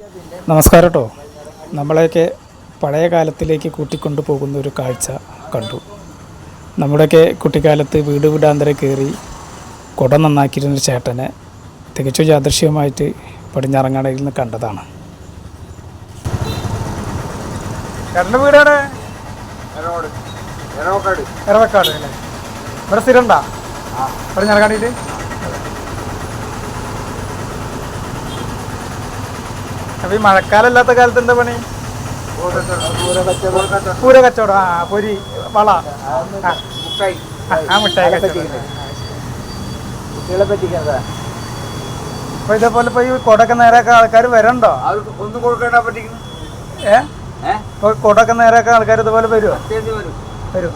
നമസ്കാരം കേട്ടോ നമ്മളെയൊക്കെ പഴയ കാലത്തിലേക്ക് കൂട്ടിക്കൊണ്ടു പോകുന്ന ഒരു കാഴ്ച കണ്ടു. നമ്മുടെയൊക്കെ കുട്ടിക്കാലത്ത് വീട് വീടാന്തരം കയറി കുട നന്നാക്കിയിരുന്നൊരു ചേട്ടനെ തികച്ചും യാദൃശ്യമായിട്ട് പടിഞ്ഞാറങ്ങാടയിൽ നിന്ന് കണ്ടതാണ്. ഇവിടെ സ്ഥിരം ഉണ്ടാ പടിഞ്ഞാറങ്ങാടിയിൽ? അപ്പോൾ ഈ മഴക്കാലം ഇല്ലാത്ത കാലത്ത് എന്താ പണി? പൂര കച്ചവടം ആ പൊരി വള. ആ മിഠായി കുട്ടികളെ അപ്പൊ ഇതേപോലെ ഇപ്പൊ ഈ കൊടൊക്കെ നേരെയൊക്കെ ആൾക്കാർ വരണ്ടോ? അവർക്ക് ഒന്നും കൊടുക്കേണ്ട പറ്റിക്കുന്നു. ഏ? ഏഹ് ഇപ്പൊ കൊടൊക്കെ നേരെയൊക്കെ ആൾക്കാർ ഇതുപോലെ വരുമോ വരും.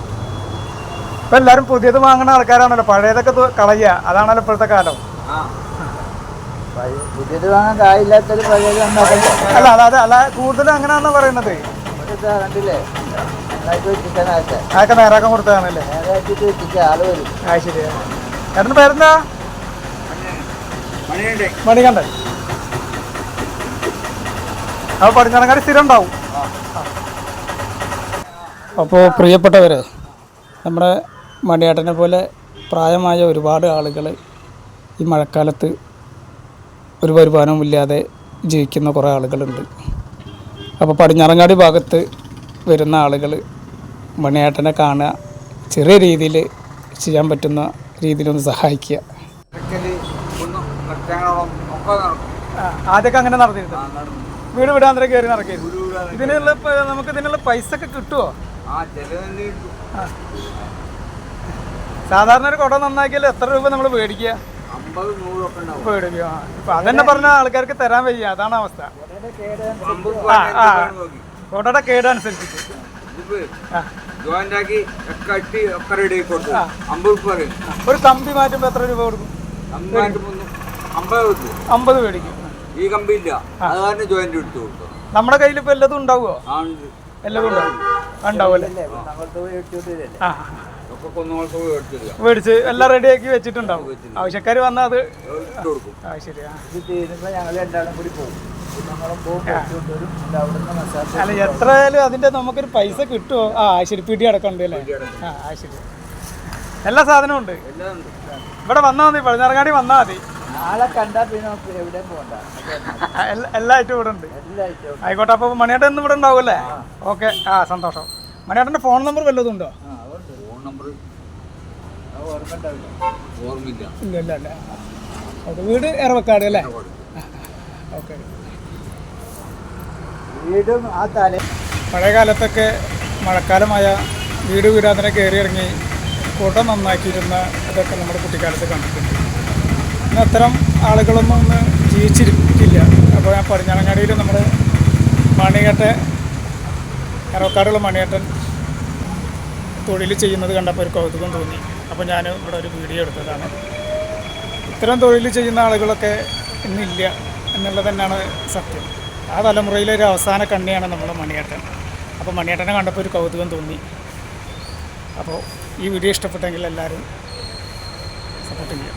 ഇപ്പൊ എല്ലാരും പുതിയത് വാങ്ങുന്ന ആൾക്കാരാണല്ലോ. പഴയതൊക്കെ കളയുക അതാണല്ലോ ഇപ്പോഴത്തെ കാലം. പുതിയത് വാങ്ങാൻ കായില്ലാത്തൊരു പഴയത് അല്ല അല്ല അല്ല കൂടുതലും അങ്ങനെയാണെന്ന് പറയുന്നത്. കണ്ടില്ലേ? അതൊക്കെ നേരാക്കാൻ കൊടുത്തതാണല്ലേ? ആ ശരി. ചേട്ടന്റെ പേരെന്താ? മണികണ്ഠൻ. അപ്പോൾ പടിഞ്ഞാറങ്ങാടി സ്ഥിരം ഉണ്ടാവും അപ്പോൾ പ്രിയപ്പെട്ടവർ നമ്മുടെ മണിയേട്ടനെ പോലെ പ്രായമായ ഒരുപാട് ആളുകൾ ഈ മഴക്കാലത്ത് ഒരു വരുമാനവുമില്ലാതെ ജീവിക്കുന്ന കുറേ ആളുകളുണ്ട്. അപ്പോൾ പടിഞ്ഞാറങ്ങാടി ഭാഗത്ത് വരുന്ന ആളുകൾ മണിയേട്ടനെ കാണുക ചെറിയ രീതിയിൽ ചെയ്യാൻ പറ്റുന്ന രീതിയിലൊന്ന് സഹായിക്കുക. ആദ്യമൊക്കെ അങ്ങനെ നടന്നിരുന്നു. വീട് വിടാന്തരം കയറി നടക്കരുത് ഇതിനുള്ള നമുക്ക് ഇതിനുള്ള പൈസ ഒക്കെ കിട്ടുമോ സാധാരണ ഒരു കുടം നന്നാക്കിയാൽ എത്ര രൂപ നമ്മൾ മേടിക്കുക? ഇപ്പൊ അതന്നെ പറഞ്ഞ ആൾക്കാർക്ക് തരാൻ വയ്യ. അതാണ് അവസ്ഥ. ആ, അമ്പത് രൂപ പറയും. ഒരു കമ്പി മാറ്റുമ്പോ എത്ര രൂപ കൊടുക്കും? അമ്പത് മേടിക്കും. ഈ കമ്പി ഇല്ല. ജോയിന്റ് എടുത്തു നമ്മുടെ കയ്യിൽ ഇപ്പൊ എല്ലാതും ഉണ്ടാവുമോ എല്ലാതും ഉണ്ടാവും. ഉണ്ടാവും അല്ലേ മേടിച്ച് എല്ലാം റെഡിയാക്കി വെച്ചിട്ടുണ്ടാവും. ആവശ്യക്കാർ വന്നാൽ അത് അല്ല അല്ല എത്രയായാലും അതിന്റെ നമുക്കൊരു പൈസ കിട്ടുമോ ആ ശരി പിടി അടക്കമുണ്ട് അല്ലേ? ആ ആ, ശരി. എല്ലാ സാധനവും ഉണ്ട്? എല്ലാം ഉണ്ട്. ഇവിടെ വന്നാൽ മതി പടിഞ്ഞാറങ്ങാടി വന്നാ മതി. ആളെ കണ്ടാൽ പിന്നെ നമുക്ക് എവിടെയും പോകണ്ട എല്ലാ- ഐറ്റവും ഇവിടെ ഉണ്ട്. ആയിക്കോട്ടെ അപ്പോൾ മണിയേട്ടൻ ഇന്ന് ഇവിടെ ഉണ്ടാവുമല്ലേ ഓക്കെ ആ സന്തോഷം. മണിയേട്ടന്റെ ഫോൺ നമ്പർ വല്ലതും ഉണ്ടോ? നമ്പർ ഓർമ്മയില്ല. ഇല്ല ഇല്ല വീട് ഇറവക്കാട് അല്ലേ? ഓക്കെ. വീടും ആ തല പഴയ കാലത്തൊക്കെ മഴക്കാലമായ വീട് വീടാതിനെ കയറി ഇറങ്ങി കൂട്ടം നന്നാക്കിയിരുന്ന ഇതൊക്കെ നമ്മുടെ കുട്ടിക്കാലത്ത് കണ്ടിട്ടുണ്ട്. ഇന്ന് അത്തരം ആളുകളൊന്നും ഒന്ന് ജീവിച്ചിരിക്കില്ല. അപ്പോൾ ഞാൻ പടിഞ്ഞാറങ്ങാടിയിൽ നമ്മുടെ മണിയേട്ടൻ ഇറവക്കാടുള്ള മണിയേട്ടൻ തൊഴിൽ ചെയ്യുന്നത് കണ്ടപ്പോൾ ഒരു കൗതുകം തോന്നി. അപ്പോൾ ഞാൻ ഇവിടെ ഒരു വീഡിയോ എടുത്തതാണ്. ഇത്തരം തൊഴിൽ ചെയ്യുന്ന ആളുകളൊക്കെ ഇന്നില്ല എന്നുള്ളത് തന്നെയാണ് സത്യം. ആ തലമുറയിലെ ഒരു അവസാന കണ്ണിയാണ് നമ്മുടെ മണിയേട്ടൻ. അപ്പോൾ മണിയേട്ടനെ കണ്ടപ്പോൾ ഒരു കൗതുകം തോന്നി. അപ്പോൾ ഈ വീഡിയോ ഇഷ്ടപ്പെട്ടെങ്കിൽ എല്ലാവരും സപ്പോർട്ട് ചെയ്യാം